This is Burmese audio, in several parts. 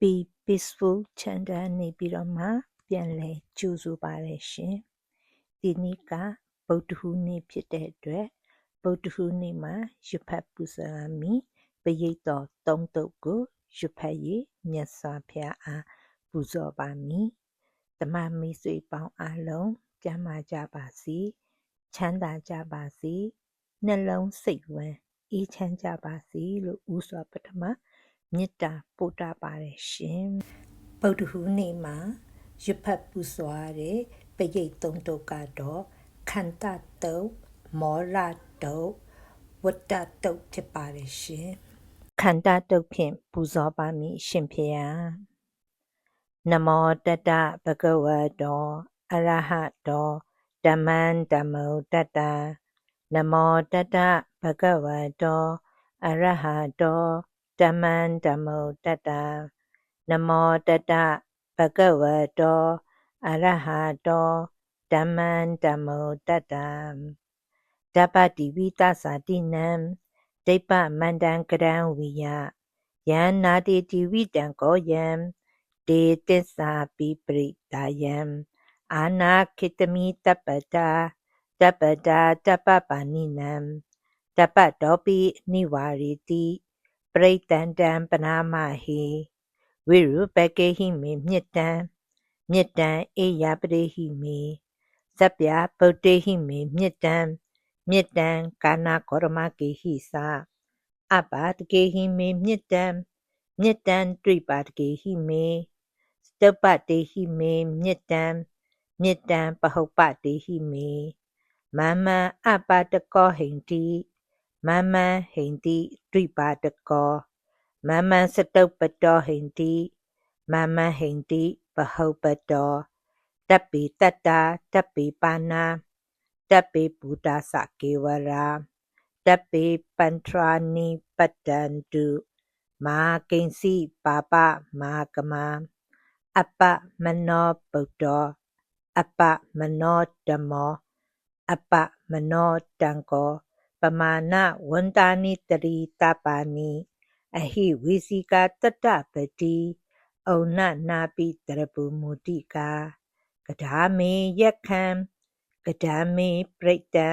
be peaceful ချမ်းသာနေပြီးတော့မှပြန်လဲကြိုးဆိုပါရရှင်ဒီနေ့ကဗုဒ္ဓဟူးနေ့ဖြစ်တဲ့အတွက်ဗုဒ္ဓဟူးနေ့မှာရဖတ်ပူဇော်မီပရိတ်တော်သုံးတုပ်ကိုရဖတ်ရမြတ်စွာဘုရားအားပူဇော်ပါမည်တမမိတ်ဆွေပေါင်းအလုံးကျမ်းမာကြပါစေချမ်းသာကြပါစေနှလုံးစိတ်ဝမ်းအေးချမ်းကြပါစေလို့ဥစွာပထမ မေတ္တာပို့တာပါတယ်ရှင်ဗုဒ္ဓဟူးနေ့မှာရဖတ်ပူဇော်ရတဲ့ပရိတ်သုံးတုပ်ကတော့ခန္တတုပ်မောရတုပ်ဝတ္တတုပ်ဖြစ်ပါတယ်ရှင်ခန္တတုပ်ဖြင့်ပူဇော်ပါမည်ရှင်ဖေယနမောတတဗဂဝတောအရဟတောဓမ္မံဓမ္မုတတ္တနမောတတဗဂဝတောအရဟတော ဓမ္မံဓမ္မုတတ္တနမောတတဗဂဝတောအရဟတောဓမ္မံဓမ္မုတတ္တဓပ္ပတိဝိသစာတိနံဒိပ္ပမန္တံကရံဝိယယံနာတိတိဝိတံကောယံဒေတစ္စာပိပရိတာယံအာနာခိတမိတပ္ပတာတပ္ပတာတပ္ပပါဏိနံတပ္ပတောပိနိဝါရီတိ ပရိတန္တံပနာမဟိဝိရုပကေဟိမေမြစ်တံမြစ်တံအေယပရိဟိမေသဗ္ဗဗုဒ္ဓေဟိမေမြစ်တံမြစ်တံကာနာကောရမကေဟိသာအပါတကေဟိမေမြစ်တံမြစ်တံတွေ့ပါတကေဟိမေစတုပ္ပတေဟိမေမြစ်တံမြစ်တံပဟုတ်ပတေဟိမေမမံအပါတကောဟိန္တိ မမံဟိန္တိဒိပါတကောမမံစတုပ္ပတောဟိန္တိမမံဟိန္တိပဟုတ်ပတောတပ်ပိတတ္တာတပ်ပိပါဏာတပ်ပိဘူတာစကေဝရာတပ်ပိပန္ထရာနိပတ္တန္တုမာကိဉ္စီပါပမာကမအပမနောပုတ္တောအပမနောဓမ္မောအပမနောတံကော ပမာဏဝန္တာနိတရိတပါနိအဟိဝိစီကာတတ္တပတိဩနနာပိတရပုမူတိကာကဒါမေယက္ခံကဒံမေပရိတံ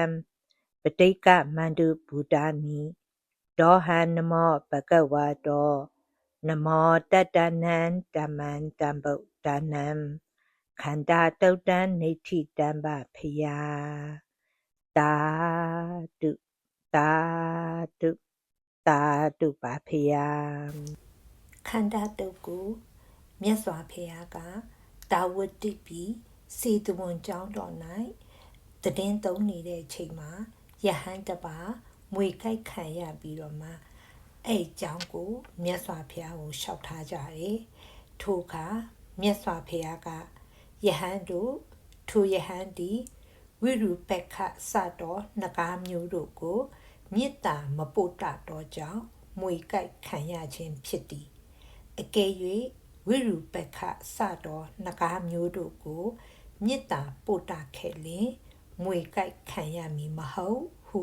ပဋိကမန္တုဘူတာနိဒောဟံနမောဘဂဝါတောနမောတတ္တနံဓမ္မံတံဗုဒ္ဓနံခန္ဓာတုတ်တံနေတိတံပဖယာတာတု တာတုတာတုပါဖယာခန္ဓာတုတ်ကိုမြတ်စွာဘုရားကတာဝတိပိစေတဝန်ကျောင်းတော်၌တည်င်းသုံးနေတဲ့အချိန်မှာယဟန်တပါမွေကြိုက်ခံရပြီးတော့မှအဲ့အကြောင်းကိုမြတ်စွာဘုရားကိုလျှောက်ထားကြတယ်ထိုအခါမြတ်စွာဘုရားကယဟန်တို့ထိုယဟန်ဒီဝိရုပက္ခစတော်နဂါမျိုးတို့ကို မေတ္တာမပို့တတော့ကြောင့်မွေကြိုက်ခံရခြင်းဖြစ်သည်အကယ်၍ဝိရုပက္ခစတော်နဂါမျိုးတို့ကိုမေတ္တာပို့တခဲ့လင်မွေကြိုက်ခံရမည်မဟုတ်ဟု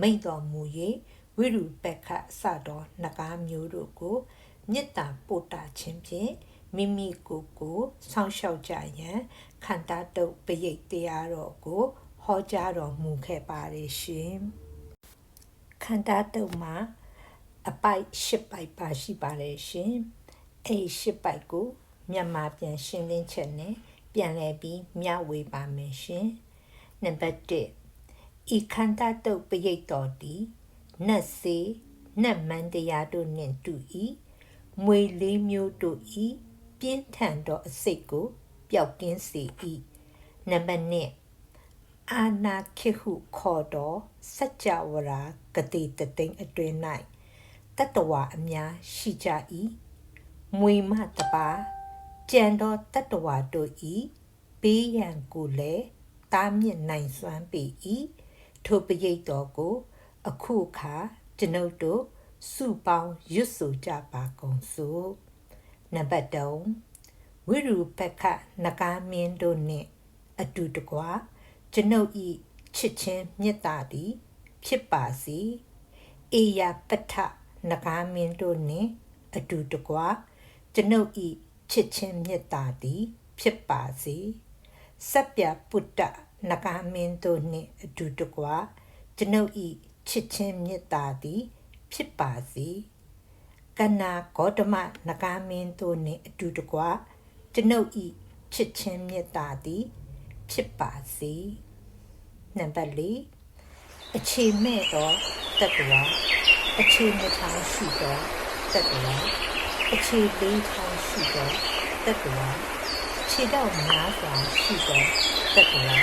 မိန့်တော်မူ၍ဝိရုပက္ခစတော်နဂါမျိုးတို့ကိုမေတ္တာပို့တခြင်းဖြင့်မိမိကိုယ်ကိုဆောင်းလျှောက်ကြရန်ခန္ဓာတုပ်ပရိတ်တရားတော်ကိုဟောကြားတော်မူခဲ့ပါတယ်ရှင်ခ န္ဓာတုပ်မှာအပိုက်၈ပိုက်ပါရှိပါတယ်ရှင်အဲ့၈ပိုက်ကိုမြန်မာပြန်ရှင်းလင်းချက်နဲ့ပြန်လည်ပြီးမျှဝေပါမယ်ရှင်နံပါတ်1ဤခန္ဓာတုပ်ပရိတ်တော်တီနတ်စေနတ်မန္တရားတို့နှင့်တူ၏မွေလေးမျိုးတို့၏ပြင်းထန်သောအစိတ်ကိုပျောက်ကင်းစေ၏နံပါတ်2 အာနာခေဟုခေါ်သောစัจ java ရာဂတိတသိမ့်အတွင်၌တတဝအများရှိကြ၏မွေမတပါကြံသောတတဝတို့၏ဘေးရန်ကိုလည်းတားမြစ်နိုင်စွမ်းပေ၏ထိုပရိတ်တော်ကို အခုခါကျွန်ုပ်တို့စုပေါင်းရွတ်ဆိုကြပါကုန်စို့နံပါတ်3ဝိရုပက္ခနဂါမင်းတို့နှင့်အတူတကွ ကျွန်ုပ်ဤချစ်ချင်းမေတ္တာသည် ဖြစ်ပါစေအေယပထနဂါမင်းတို့နှင့်အတူတကွကျွန်ုပ်ဤချစ်ချင်းမေတ္တာသည် ဖြစ်ပါစေစัพပြပုတ္တနဂါမင်းတို့နှင့်အတူတကွကျွန်ုပ်ဤချစ်ချင်းမေတ္တာသည် ဖြစ်ပါစေကန္နာဂေါတမနဂါမင်းတို့နှင့်အတူတကွကျွန်ုပ်ဤချစ်ချင်းမေတ္တာသည် ဖြစ်ပါစေနံပါတ်၄အခြေမဲ့သောတတ္တဝါအခြေမထောင်ရှိသောတတ္တဝါအခြေလေးထောင်ရှိသောတတ္တဝါခြေတော့များစွာရှိသောတတ္တဝါ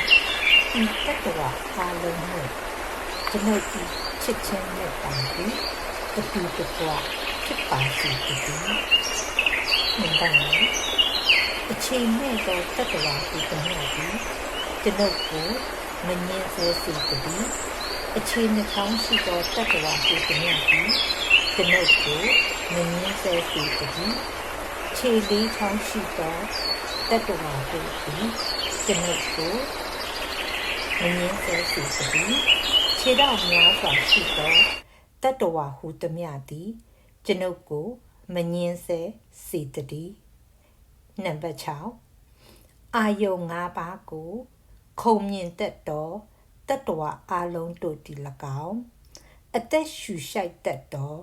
ဒီတတ္တဝါအားလုံးနှင့်ကျွန်ုပ်ဤချစ်ချင်းနဲ့တန်ပြီးအတူတကွဖြစ်ပါစေတည်းနံပါတ်၅ အခြေမဲ့သောတတ္တဝါကိုတည်းသည်ကျွန်ုပ်ကိုမငြင်းဆဲစေတည်းအခြေနှချောင်းရှိသောတတ္တဝါကိုတည်းသည်ကျွန်ုပ်ကိုမငင်းဆဲစေသည်ခြေလေးချောင်းရှိသောတတ္တဝါတို့သည်ကျွန်ုပ်ကိုမငင်းဆဲစေသည်ခြေတော်များစွာရှိသောတတ္တဝါဟုသမျှသည်ကျွန်ုပ်ကိုမငင်းဆဲစေသည် နံပါတ်6အာယုံ၅ပါးကိုခုံမြင့်သက်တော်တတ္တဝါအလုံးတို့ဒီ၎င်းအသက်ရှူရှိုက်တတ်တော်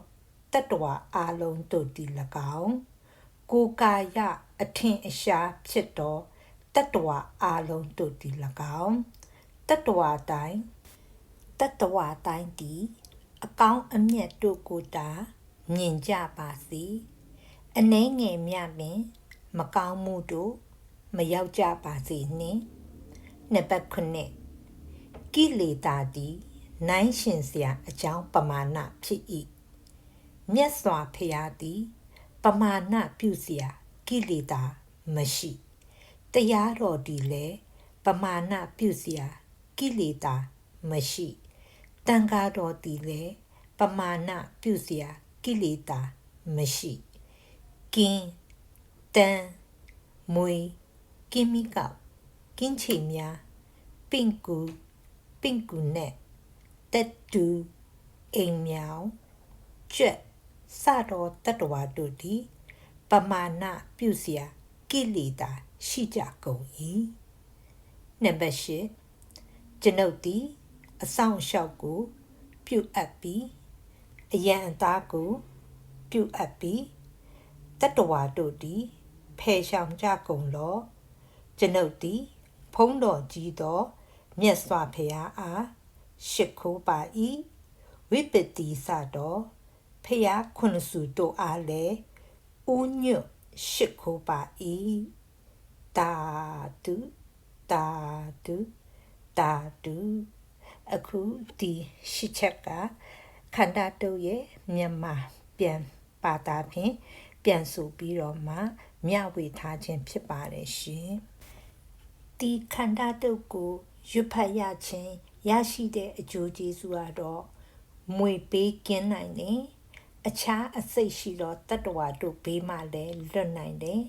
တတ္တဝါအလုံးတို့ဒီ၎င်းကိုကာယအထင်အရှားဖြစ်တော်တတ္တဝါအလုံးတို့ဒီ၎င်းတတ္တဝါတိုင်းတတ္တဝါတိုင်းဒီအကောင်းအမြတ်တို့ကိုတာမြင်ကြပါစေအနှဲငယ်မြပင် မကောင်းမှုတို့မရောက်ကြပါစေနှင့်နှစ်ပတ်ခုနှစ်ကိလေသာသည်နိုင်ရှင်စရာအကြောင်းပမာဏဖြစ်၏မြတ်စွာဘုရားသည်ပမာဏပြုစရာကိလေသာမရှိတရားတော်ဒီလေပမာဏပြုစရာကိလေသာမရှိတန်ခါတော်ဒီလေပမာဏပြုစရာကိလေသာမရှိကင်း တန်မွေကင်းမီကောက်ကင်းချေများပင့်ကူပင့်ကူနဲ့တက်တူအိမ်မြောင်ကြက်စတော်တတ္တဝါတို့သည်ပမာဏပြုစရာကိလေသာရှိကြကုန်၏နံပါတ်၈ကျွန်ုပ်သည်အဆောင်လျှောက်ကို ပြုအပ်ပြီးအယံအသားကို ပြုအပ်ပြီးတတ္တဝါတို့သည် ဖယ်ရှောင်ကြကုန်လောကျွန်ုပ်သည်ဖုံးတော်ကြီးသောမြတ်စွာဘုရားအားရှ िख ိုးပါ၏ဝိပတိစတော်ဖျားခွန်စုတို့အားလည်းဦးညွတ်ရှ िख ိုးပါ၏တာတုတာတုတာတုအခုဒီရှိချက်ကခန္ဓာတုတ်ရဲ့မြန်မာပြန်ပါတာဖြင့်ပြန်ဆိုပြီးတော့မှ မျှဝေထားခြင်းဖြစ်ပါတယ်ရှင်ဒီခန္ဓာတုတ်ကိုရွတ်ဖတ်ရခြင်းရရှိတဲ့အကျိုးကျေးဇူးကတော့မွေပေးကင်းနိုင်တယ်အခြားအစိတ်ရှိသောတတ္တဝါတို့ဘေးမှလည်းလွတ်နိုင်တယ်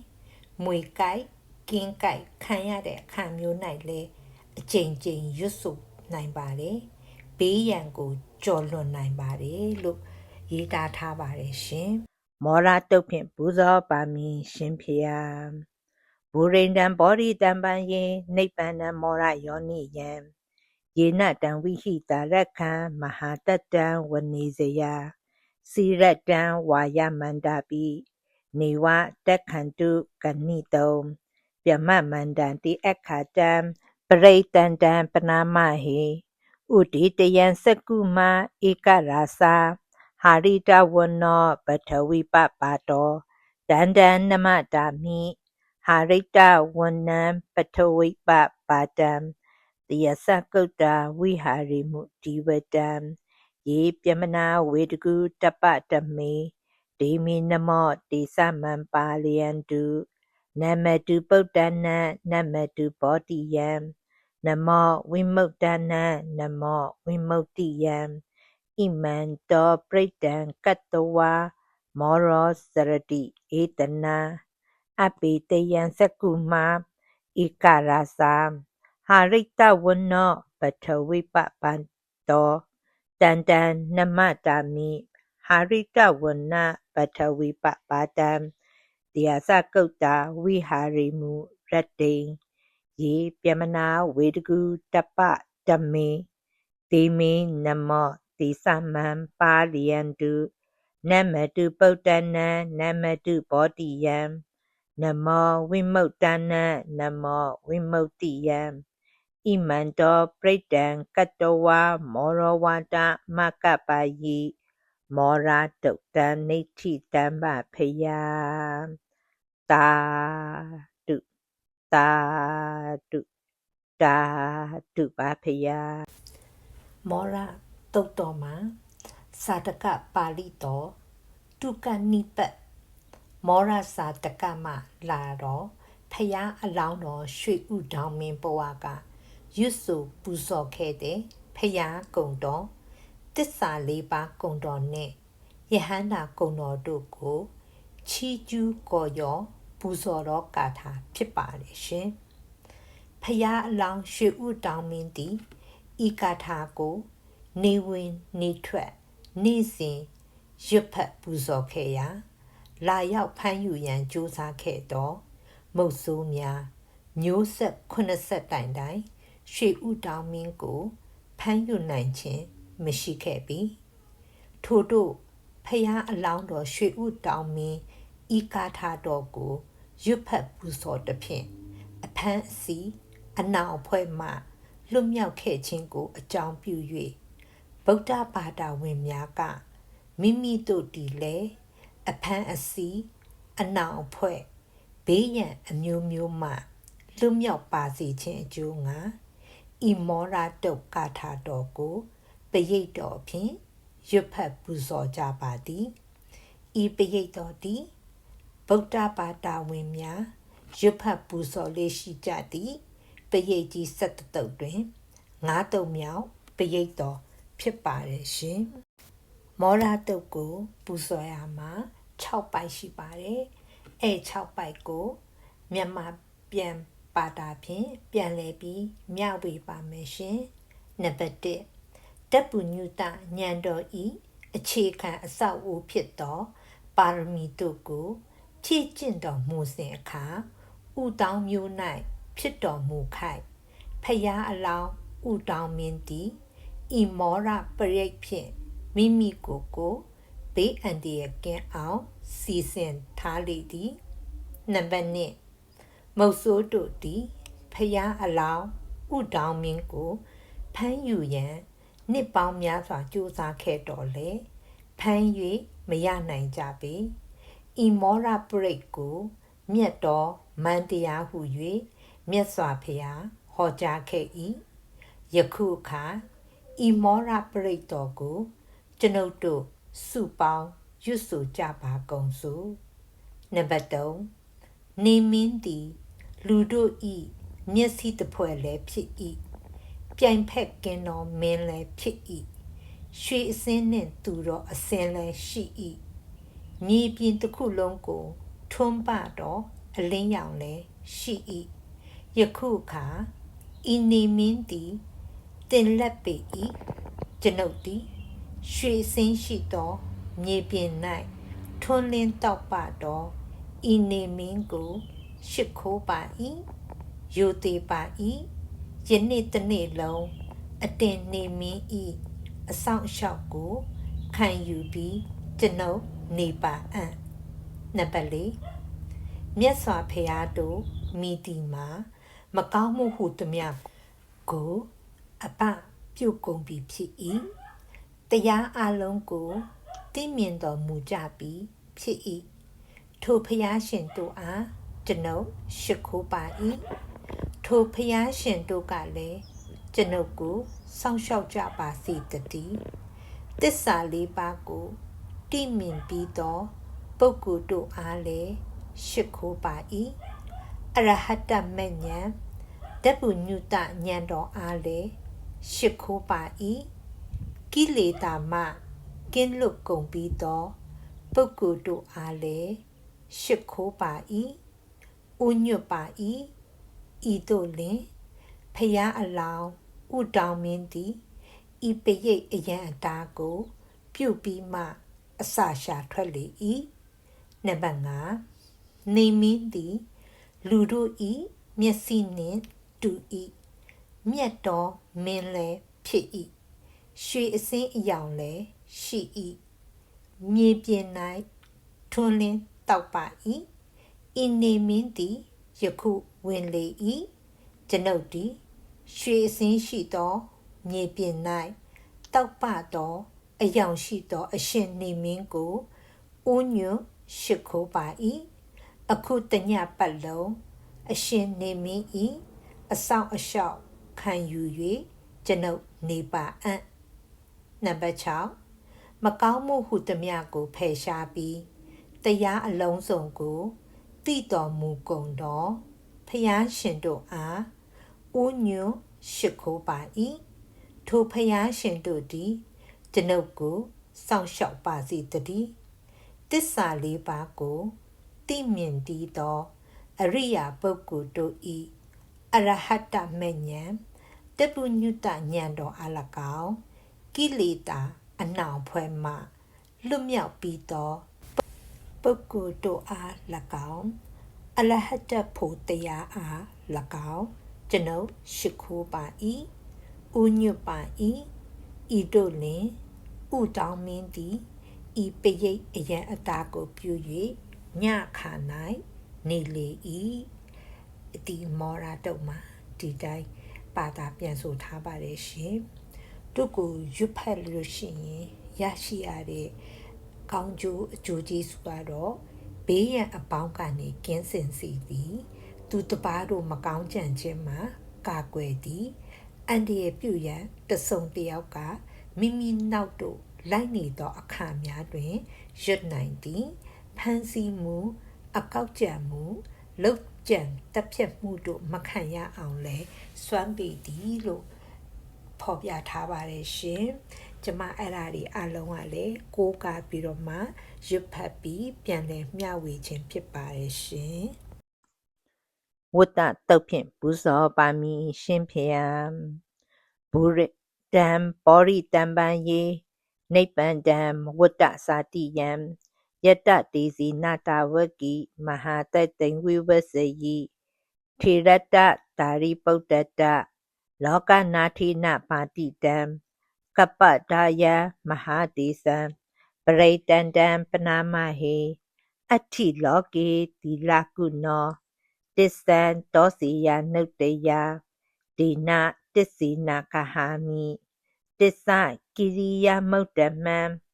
မွေကြိုက်ကင်းကြိုက်ခံရတဲ့အခါမျိုး၌လည်းအကျဉ်းချင်းရွတ်ဆိုနိုင်ပါတယ်ဘေးရန်ကိုကြော်လွန်နိုင်ပါတယ်လို့ရေးသားထားပါတယ်ရှင် မောရတုတ်ဖြင့်ပူဇော်ပါမည်ရှင်ဖျားဘူရိန္ဒံဘောဓိတံပံယေနိဗ္ဗာန်မောရယောနိယံယေနတံဝိဟိတာရခံမဟာတတံဝနေစယစီရတံဝါယမန္တပိနေဝတက်ခန္တုကဏိတုံပြမမန္တံတိအခါတံပရိတန္တံပနာမဟိဥဒိတယံစကုမဧကရာစာ ဟာရိတဝနောပထဝီပပါတောတန္တံနမတာမိဟာရိတဝနံပထဝိပပါတံတယစကုတ္တာဝိဟာရိမှုဒီဝတံယေပြမနာဝေတကုတပတမေဒေမိနမောတေသမံပါလယန္တုနမတုပုတ္တနာနမတုဘောတိယံနမောဝိမု ക്ത နာနမောဝိမု ക്തി ယံ ဣမံတောပရိတံကတ္တဝါမောရောစရတိဧတနာအပိတယံစကုမာဧကရာသာဟာရိတဝနောပထဝိပပန္တောတန္တံနမတာမိဟာရိတဝနပထဝိပပါတံတရားစကုတ်တာဝိဟာရိမူရတ္တိံယေပြမနာဝေတကုတပ္ပဓမ္မေဒေမေနမော တိသမံပါလျန္တုနမတုပုတ္တနံနမတုဘောတိယံနမောဝိမု ക്ത နံနမောဝိမု ക്തി ယံဣမန္တောပရိတံကတ္တဝါမောရဝါဒမကပ္ပယိမောရာတုတ်တံနေဋ္ဌိတံပဖယတာတုတာတုတာတုပါဖယ မောရ တုတ်တော်မှာစာတကပါဠိတော်တုကနိပတ်မောရစာတကမလာတော့ဖျားအလောင်းတော်ရွှေဥတောင်မင်းဘဝကရွတ်ဆိုပူဇော်ခဲ့တဲ့ဖျားကုံတော်တစ္ဆာလေးပါးကုံတော်နဲ့ယဟန္တာကုံတော်တို့ကိုချီးကျူးကော်ရောပူဇော်တော်ကာထာဖြစ်ပါတယ်ရှင်ဖျားအလောင်းရွှေဥတောင်မင်းသည်ဤကာထာကို နေဝင်နေထွက်နေ့စဉ်ရွတ်ဖတ်ပူဇော်ခဲ့ရာလာရောက်ဖမ်းယူရန်ကြိုးစားခဲ့တော့မုတ်ဆိုးများမျိုးဆက်80တိုင်တိုင်ရွှေဥတောင်မင်းကိုဖမ်းယူနိုင်ခြင်းမရှိခဲ့ပြီထို့တို့ဖျားအလောင်းတော်ရွှေဥတောင်မင်းဤကာထာတော်ကိုရွတ်ဖတ်ပူဇော်သည်ဖြင့်အဖမ်းအဆီးအနောက်အဖွဲ့မှလွတ်မြောက်ခဲ့ခြင်းကိုအကြောင်းပြု၍ ဗုဒ္ဓဘာသာဝင်များကမိမိတို့တည်လဲအဖမ်းအဆီးအနောက်အဖွဲ့ဘေးရန်အမျိုးမျိုးမှလွတ်မြောက်ပါစေခြင်းအကျိုးငါဤမောရတုတ်ကာထာတော်ကိုပရိတ်တော်ဖြင့်ရွတ်ဖတ်ပူဇော်ကြပါသည်ဤပရိတ်တော်သည်ဗုဒ္ဓဘာသာဝင်များရွတ်ဖတ်ပူဇော်လေးရှိကြသည်ပရိတ်ကြီးဆက်တုတ်တွင်ငါးတုံမြောက်ပရိတ်တော် ဖြစ်ပါတယ်ရှင်မောရတုတ်ကိုပူဇော်ရမှာ6ပိုက်ရှိပါတယ်အဲ6ပိုက်ကိုမြန်မာပြန်ပါတာဖြင့်ပြန်လဲပြီးမျှဝေပါမယ်ရှင်နံပါတ်1တပ်ပုညုတညံတော်ဤအခြေခံအဆောက်အဦဖြစ်သောပါရမီတို့ကိုဖြည့်ကျင့်တော်မူစဉ်အခါဥတောင်းမျိုး၌ဖြစ်တော်မူခိုက်ဖယားအလောင်းဥတောင်းမင်းသည် ဤမောရပရိတ်ဖြင့်မိမိကိုယ်ကိုဘေးအန္တရာယ်ကင်းအောင်စီစဉ်ထားလေသည်နံပါတ်1မုတ်ဆိုးတို့သည်ဖျားအလောင်းဥတောင်းမင်းကိုဖမ်းယူရန်နှစ်ပေါင်းများစွာကြိုးစားခဲ့တော်လေဖမ်း၍မရနိုင်ကြပေဤမောရပရိတ်ကိုမြတ်တော်မန်တရားဟု၍မြတ်စွာဘုရားဟောကြားခဲ့၏ယခုအခါ ဤမောရပရိတ်တော်ကို ကျွန်ုပ်တို့စုပေါင်းရွတ်ဆိုကြပါကုန်စို့နံပါတ်3နေမင်းသည်လူတို့ဤမျက်စိတဖွဲလည်းဖြစ်၏ပြိုင်ဖက်ကင်းတော်မင်းလည်းဖြစ်၏ရွှေအစင်းနှင့်သူတော်အစင်းလည်းရှိ၏မြေပြင်တစ်ခုလုံးကို ထွန်းပတော်အလင်းရောင်လည်းရှိ၏ယခုအခါဤနေမင်းသည် တင်လက်ပေ၏ကျွန်ုပ်သည်ရွှေစင်းရှိသောမြေပြင်၌ထွန်းလင်းတောက်ပတော်ဤနေမင်းကိုရှ िख ိုးပါ၏ယိုသေးပါ၏ယနေ့တစ်နေ့လုံးအတင်နေမင်းဤအဆောင်အရှောက်ကိုခံယူပြီးကျွန်ုပ်နေပါအံ့နံပါတ်၄မြတ်စွာဘုရားတို့မိတီမှာ မကောင်းမှုဟုသည်များကို အပပြုတ်ကုန်ပြီဖြစ်၏တရားအလုံးကိုသိမြင်တော်မူကြပြီဖြစ်၏ထိုဖျားရှင်တို့အားကျွန်ုပ်ရှိခိုးပါ၏ထိုဖျားရှင်တို့ကလည်းကျွန်ုပ်ကိုစောင့်ရှောက်ကြပါစေတည်းတစ္ဆာလေးပါးကိုတိမြင်ပြီးသောပုဂ္ဂိုလ်တို့အားလည်းရှိခိုးပါ၏အရဟတမဉ္ဇဉ်တပုညုတဉ္ဇဉ်တော်အားလည်း ရှိခိုးပါ၏ကိလေသာမှကင်းလွတ်ကုန်ပြီးသောပုဂ္ဂိုလ်တို့အားလည်းရှိခိုးပါ၏ဥညွတ်ပါ၏ဤသို့လင်ဖျားအလောင်းဥတောင်မင်းသည်ဤပရိတ်အရန်အတားကို ပြုတ်ပြီးမှ အစာရှာထွက်လေ၏နံပါတ်5နေမင်းသည် လူတို့ဤမျက်စိနှင့်တူ၏ မြတ်တော်မင်းလည်းဖြစ်၏ရွှေအစင်းအယောင်လည်းရှိ၏မြေပြင်၌ထွန်းလင်းတောက်ပါ၏ဤနေမင်းသည်ယခုဝင်လေ၏ကျွန်ုပ်သည်ရွှေအစင်းရှိသောမြေပြင်၌တောက်ပသောအယောင်ရှိသော အရှင်နေမင်းကိုဦးညွတ်ရှိခိုးပါ၏အခုတညပတ်လုံးအရှင်နေမင်း၏အဆောင်အလျှောက် ခံယူ၍ကျွန်ုပ်နေပါအံ့နံပါတ်6မကောင်းမှုဟုသမျှကိုဖယ်ရှားပြီးတရားအလုံးစုံကိုသိတော်မူကုန်သောဖျားရှင်တို့အားဦးညွတ်ရှိခိုးပါ၏ထိုဖျားရှင်တို့သည်ကျွန်ုပ်ကိုစောင့်ရှောက်ပါစေတည်းတစ္ဆာလေးပါးကိုသိမြင်တည်သော အရိယာပုဂ္ဂိုလ်တို့ဤ အရဟတမဉ္ဇဉ်တပုညုတဉာဏ်တော်အလကောင်ကိလေသာအနှောင်ဖွဲ့မှလွတ်မြောက်ပြီးသောပုဂ္ဂိုလ်တို့အား၎င်းအလဟတဖို့တရားအား၎င်းကျွန်ုပ်ရှိခိုးပါ၏ဥညွတ်ပါ၏ဤတို့လင်ဥတောင်းမင်းသည်ဤပရိတ်အရန်အတာကိုပြု၍ညခါ၌နေလေ၏ အတီမောရာတုတ်မှာဒီတိုင်းပါတာပြန်ဆိုထားပါတယ်ရှင်တို့ကိုရွတ်ဖက်လို့ရှိရင်ရရှိရတဲ့ကောင်းကျိုးအကျိုးကျေးဇူးကတော့ဘေးရန်အပေါင်းကနေကင်းစင်စီသည်သူတပားတို့မကောင်းကြံခြင်းမှာကာကွယ်သည်အန်ဒီရဲ့ပြုရန်တဆုံတယောက်ကမိမိနောက်တို့လိုက်နေသောအခါများတွင်ရွတ်နိုင်သည်ဖန်စီမှုအကောက်ကြံမှုလုတ် ကြံတက်ဖြတ်မှုတို့မခံရအောင်လဲစွမ်းပေသည်လို့ဖော်ပြထားပါတယ်ရှင်ကျမအဲ့ဒါတွေအလုံးကလည်းကိုးကားပြီးတော့မှရွတ်ဖတ်ပြီးပြန်လည်မျှဝေခြင်းဖြစ်ပါတယ်ရှင်ဝတ္တတုတ်ဖြင့်ပူဇော်ပါမည်ရှင်ဖေယံဘူရတံပောရိတံပံယေနိဗ္ဗန္တံဝတ္တစာတိယံ ယတ္တတေစီနာတဝကိမဟာတတိဝိဝစယိထေရတ္တတာရိပုတ္တတလောကနာထိနပါတိတံကပ္ပဒါယမဟာတိသံပရိတန္တံပနာမဟေအဋ္ဌိလောကေတိလကုနောတစ္ဆံတောစီယနုတ္တယဒေနတစ္စီနာကဟာမိတစ္ဆကိရိယမုတ်တမံအာဝစတဝါဓမ္မပလံတရိတဝါပုပ္ပေကေစီနီတစ္ဆပလမဝတ္တာယသစ္စာ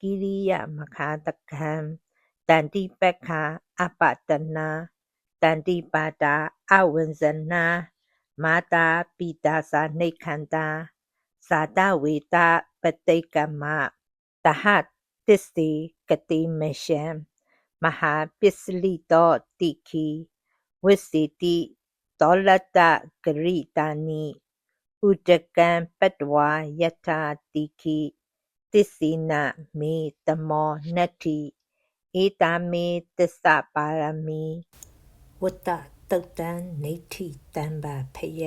ကိရိယမခာတကံတန္တိပက္ခာအပတနာတန္တိပါတာအဝဉ္ဇနာမာတာပိ တာစာနှိခန္တာသာတဝေတပတိကမတဟတစ္စေကတိမရှံမဟာပစ္စလိတောတိခိဝိစေတိတောလတ္တဂရိတာနိဥဒကံပတ္တဝါယထာတိခိသစ္စေနမေတမောနတ္ထိဧတာမေသစ္စာပါရမီဝတ္တတုတ်တံနေတိတံပါဖယ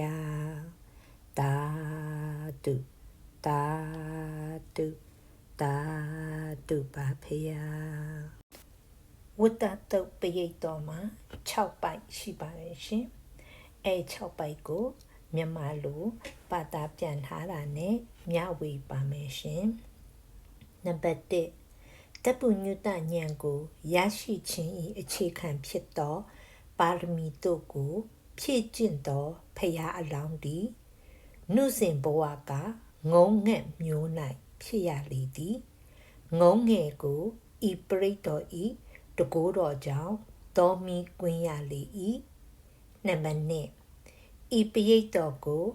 တာတုတာတုတာတုပါဖယ ဝတ္တတုတ်ပရိတ်တော်မှာ6ပိုက်ရှိပါတယ်ရှင်အဲ6ပိုက်ကိုမြန်မာလိုပါတာပြန်ထားတာနဲ့မျှဝေပါမယ်ရှင်နံပါတ်1တပ်ပုညုတဉာဏ်ကိုရရှိခြင်း၏အခြေခံဖြစ်သောပါရမီတို့ကိုဖြည့်ကျင့်သောဖရာအလောင်းသည်နုစဉ်ဘဝကငုံငက်မျိုး၌ဖြစ်ရလေသည်ငုံငယ်ကိုဤပရိတ်တော်ဤ တကိုးတော်ကြောင့်တော်မီကွင်းရလေ၏နံပါတ်1ဤပရိတ်တော်ကို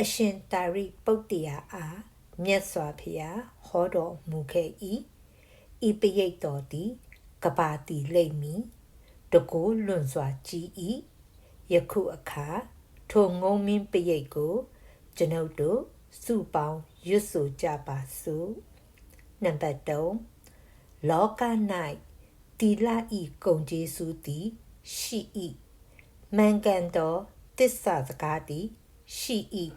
အရှင်တာရိပုတ္တရာအားမြတ်စွာဘုရားဟောတော်မူခဲ့၏ဤပရိတ်တော်သည်ကဘာတီလိမ့်မည်တကိုးလွန်စွာကြည်၏ယခုအခါထိုငုံမင်းပရိတ်ကိုကျွန်ုပ်တို့စုပေါင်းရွတ်ဆိုကြပါစို့နံပါတ်3လောက၌ တီလာဤကုံကျေးဇူးသည် ရှိ၏မှန်ကန်သောတစ္ဆာစကားသည် ရှိ၏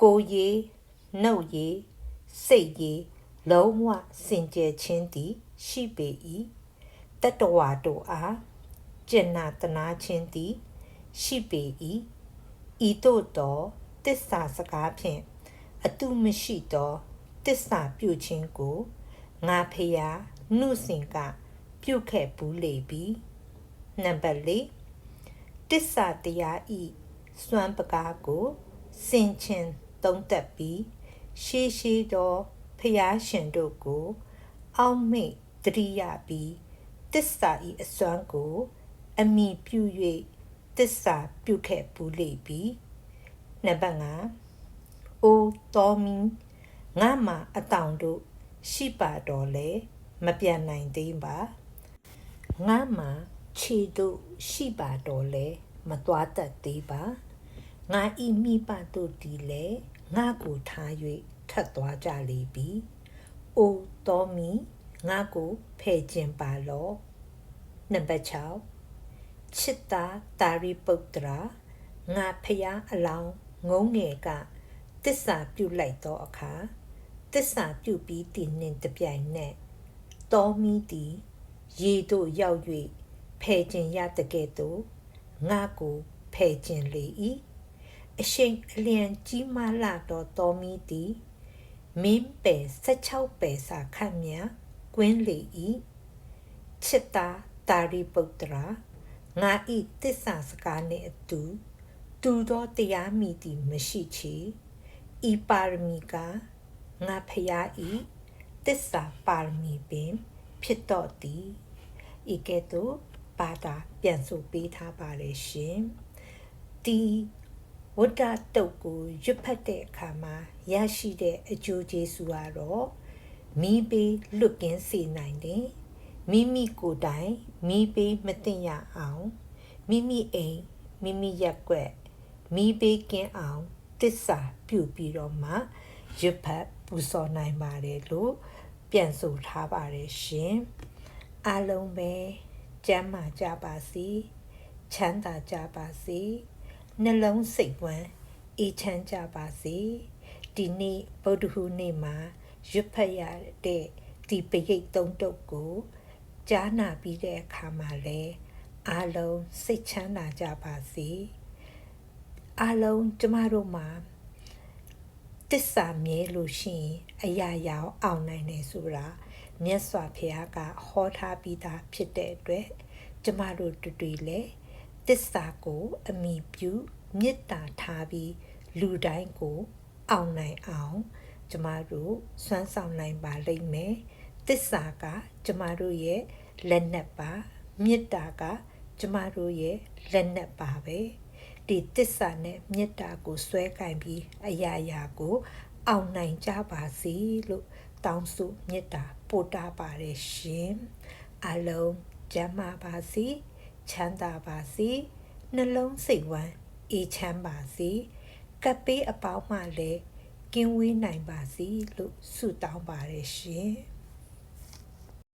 ကိုယ်ရည်နှုတ်ရည်စိတ်ရည်လုံးဝစင်ကြယ်ခြင်းသည် ရှိပေ၏တတဝါတို့အားကျင်နာတနာခြင်းသည် ရှိပေ၏ဤသို့သောတစ္ဆာစကားဖြင့်အတုမရှိသောတစ္ဆာပြုခြင်းကိုငါဖျားနှုစင်က ပြုခဲ့ဘူးလေပြီနံပါတ်၄တစ္ဆာတရားဤစွမ်းပကားကိုစင်ချင်သုံးသက်ပြီးရှေးရှေးသောဖျားရှင်တို့ကို အောက်မေ့တရိယာပြီးတစ္ဆာဤအစွမ်းကို အမိပြု၍တစ္ဆာပြုခဲ့ဘူးလေပြီနံပါတ်5အိုတော်မီငါမှာအတောင်တို့ရှိပါတော့လေမပြန်နိုင်သေးပါ ငါမှာခြေတို့ရှိပါတော့လေမသွားတတ်သေးပါငါဤမိပတို့ဒီလေငါကိုထား၍ထတ်သွားကြလေပြီအိုတော်မီငါကိုဖဲ့ခြင်းပါလောနံပါတ်6ချစ်တာတာရိပုတ္တရာငါဖျားအလောင်းငုံငယ်ကတစ္ဆာပြုလိုက်သောအခါတစ္ဆာပြုပြီးတည်နှင့်တပြိုင်နက်တောမီသည် ရေတို့ရောက်၍ဖဲ့ခြင်းရတကဲ့သို့ငါကိုဖဲ့ခြင်းလေ၏အရှိန်အလျံကြီးမားလာသောတောမီသည်မင်းပယ်16ပယ်စာခန့်မြကွင်းလေ၏ချစ်တာတာရိပုတ္တရာငါဤတစ္ဆာစကားနှင့်အတူတူသောတရားမိသည်မရှိချေဤပါရမီကငါဖျားဤတစ္ဆာပါရမီပင် ဖြစ်တော့သည် ဤကဲ့သို့ပါတာပြန်ဆိုပေးထားပါလေရှင်ဒီဝတ္တတုတ်ကိုရွတ်ဖတ်တဲ့အခါမှာရရှိတဲ့အကျိုးကျေးဇူးကတော့မိပေးလွတ်ကင်းစေနိုင်တယ်မိမိကိုယ်တိုင်မိပေးမသိရအောင်မိမိအိမ်မိမိရက်ွက်မိပေးကင်းအောင်တစ္ဆာပြုပြီးတော့မှရွတ်ဖတ်ပူဇော်နိုင်ပါတယ်လို့ပြန်ဆိုထားပါတယ်ရှင် အားလုံးပဲကျမ်းမာကြပါစေချမ်းသာကြပါစေနှလုံးစိတ်ဝမ်းအေးချမ်းကြပါစေဒီနေ့ဗုဒ္ဓဟူးနေ့မှာရွတ်ဖတ်ရတဲ့ဒီပရိတ်သုံးတုပ်ကိုကြားနာပြီးတဲ့အခါမှာလဲအားလုံးစိတ်ချမ်းသာကြပါစေအားလုံးကျမတို့မှာတစ္ဆာမြဲလို့ရှိရင်အရာရာအောင်နိုင်တယ်ဆိုတာ မြတ်စွာဘုရားကဟောထားပြီးသားဖြစ်တဲ့အတွက်ကျမတို့တွေ့တွေ့လဲတစ္ဆာကို အမိပြုမေတ္တာထားပြီးလူတိုင်းကို အောင်နိုင်အောင်ကျမတို့စွမ်းဆောင်နိုင်ပါလိမ့်မယ်တစ္ဆာက ကျမတို့ရဲ့လက်နက်ပါမေတ္တာက ကျမတို့ရဲ့လက်နက်ပါပဲဒီတစ္ဆာနဲ့မေတ္တာကိုဆွဲကင်ပြီးအရာရာကို အောင်နိုင်ကြပါစေလို့တောင်းဆိုမေတ္တာ ပို့တာပါတယ်ရှင်အလုံးကျမ်းမာပါစေချမ်းသာပါစေနှလုံးစိတ်ဝမ်းအေးချမ်းပါစေကပ်ပေးအပေါင်းမှလည်းကင်းဝေးနိုင်ပါစေလို့ဆုတောင်းပါတယ်ရှင်